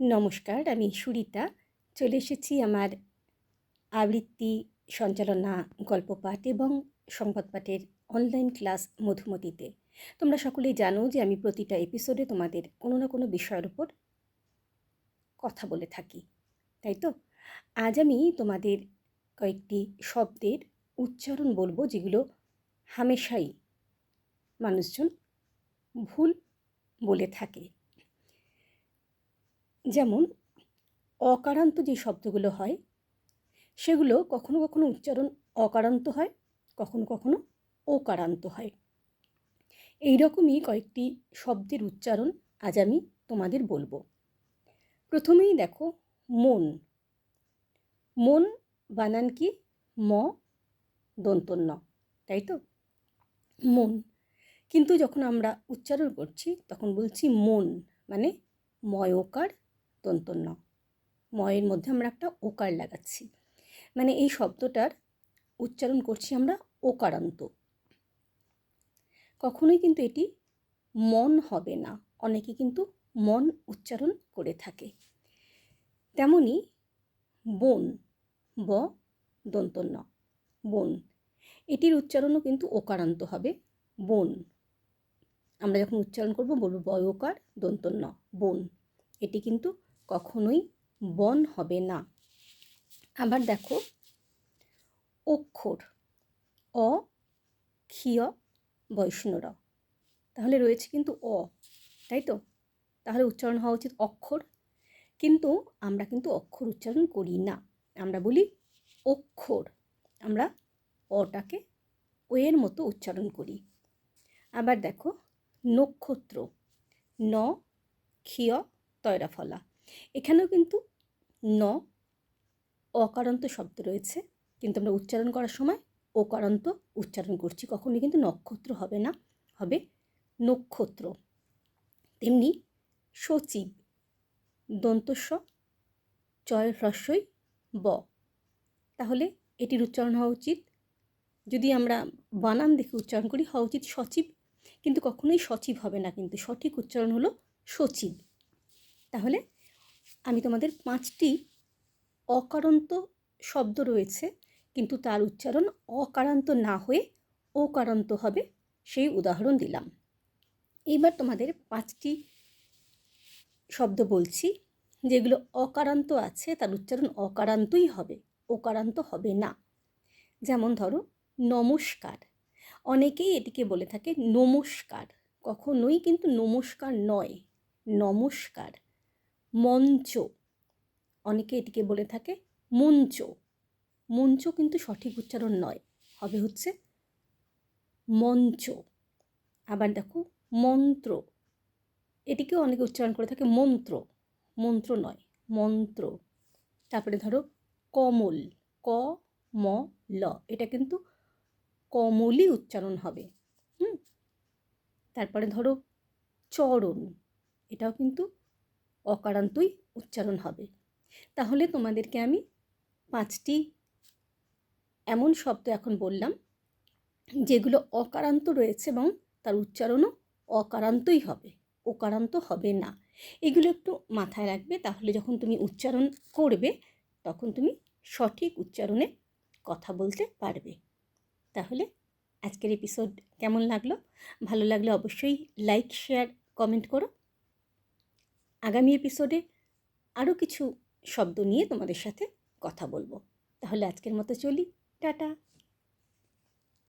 নমস্কার, আমি সুরিতা। চলে এসেছি আমার আবৃত্তি সঞ্চালনা গল্প পাঠ এবং সংবাদ পাঠের অনলাইন ক্লাস মধুমতিতে। তোমরা সকলেই জানো যে আমি প্রতিটা এপিসোডে তোমাদের কোনো না কোনো বিষয়ের উপর কথা বলে থাকি, তাই তো? আজ আমি তোমাদের কয়েকটি শব্দের উচ্চারণ বলব যেগুলো হামেশাই মানুষজন ভুল বলে থাকে। যেমন, অকারান্ত যে শব্দগুলো হয়, সেগুলো কখনো কখনো উচ্চারণ অকারান্ত হয়, কখনো কখনো ওকারান্ত হয়। এই রকমই কয়েকটি শব্দের উচ্চারণ আজ আমি তোমাদের বলব। প্রথমেই দেখো, মন। মন বানান কি? ম, দন্তন্য, তাই তো? মন। কিন্তু যখন আমরা উচ্চারণ করছি, তখন বলছি মন মানে ময়কার দন্তন্য ময়ের মধ্যে আমরা একটা ওকার লাগাচ্ছি। মানে এই শব্দটার উচ্চারণ করছি আমরা ওকারান্ত। কখনোই কিন্তু এটি মন হবে না। অনেকে কিন্তু মন উচ্চারণ করে থাকে। তেমনি বন, ব, দন্তন্য। বন, এটির উচ্চারণও কিন্তু ওকারান্ত হবে। বন, আমরা যখন উচ্চারণ করব বলব বয়কার দন্তন্য। বন, এটি কিন্তু কখনোই বন হবে না। আবার দেখো, অক্ষর, অ, ক্ষীয় বৈষ্ণর। তাহলে রয়েছে কিন্তু অ, তাই তো? তাহলে উচ্চারণ হওয়া উচিত অক্ষর। কিন্তু আমরা কিন্তু অক্ষর উচ্চারণ করি না। আমরা বলি অক্ষর। আমরা অটাকে ওয়ের মতো উচ্চারণ করি। আবার দেখো, নক্ষত্র, ন, ক্ষীয় তয়রা ফলা এখানেও কিন্তু ন অকারান্ত শব্দ রয়েছে। কিন্তু আমরা উচ্চারণ করার সময় ওকারান্ত উচ্চারণ করছি। কখনই কিন্তু নক্ষত্র হবে না, হবে নক্ষত্র। তেমনি সচিব, দন্তস্ব চয় হ্রস্বই ব। তাহলে এটির উচ্চারণ হওয়া উচিত। যদি আমরা বানান দেখে উচ্চারণ করি, হওয়া উচিত সচিব। কিন্তু কখনোই সচিব হবে না কিন্তু। সঠিক উচ্চারণ হলো সচিব। তাহলে আমি তোমাদের পাঁচটি অকারান্ত শব্দ রয়েছে, কিন্তু তার উচ্চারণ অকারান্ত না হয়ে ওকারান্ত হবে সেই উদাহরণ দিলাম। এইবার তোমাদের পাঁচটি শব্দ বলছি, যেগুলো অকারান্ত আছে, তার উচ্চারণ অকারান্তই হবে ওকারান্ত হবে না। যেমন ধরো, নমস্কার। অনেকেই এটিকে বলে থাকে নমস্কার, কখনোই কিন্তু নমস্কার নয়, নমস্কার। মঞ্চ। অনেকে এটিকে বলে থাকে মঞ্চ। মঞ্চ কিন্তু সঠিক উচ্চারণ নয়, হবে হচ্ছে মঞ্চ। আবার দেখো, মন্ত্র। এটিকেও অনেকে উচ্চারণ করে থাকে মন্ত্র। মন্ত্র নয়, মন্ত্র। তারপরে ধরো, কমল। ক, ম, ল। এটা কিন্তু কমলই উচ্চারণ হবে, হুম? তারপরে ধরো, চরণ। এটাও কিন্তু অকারান্তই উচ্চারণ হবে। তাহলে তোমাদেরকে আমি পাঁচটি এমন শব্দ এখন বললাম, যেগুলো অকারান্ত রয়েছে এবং তার উচ্চারণও অকারান্তই হবে ওকারান্ত হবে না। এগুলো একটু মাথায় রাখবে, তাহলে যখন তুমি উচ্চারণ করবে, তখন তুমি সঠিক উচ্চারণে কথা বলতে পারবে। তাহলে আজকের এপিসোড কেমন লাগল? ভালো লাগলে অবশ্যই লাইক শেয়ার কমেন্ট করো। আগামী এপিসোডে আরও কিছু শব্দ নিয়ে তোমাদের সাথে কথা বলব। তাহলে আজকের মতো চলি। টাটা।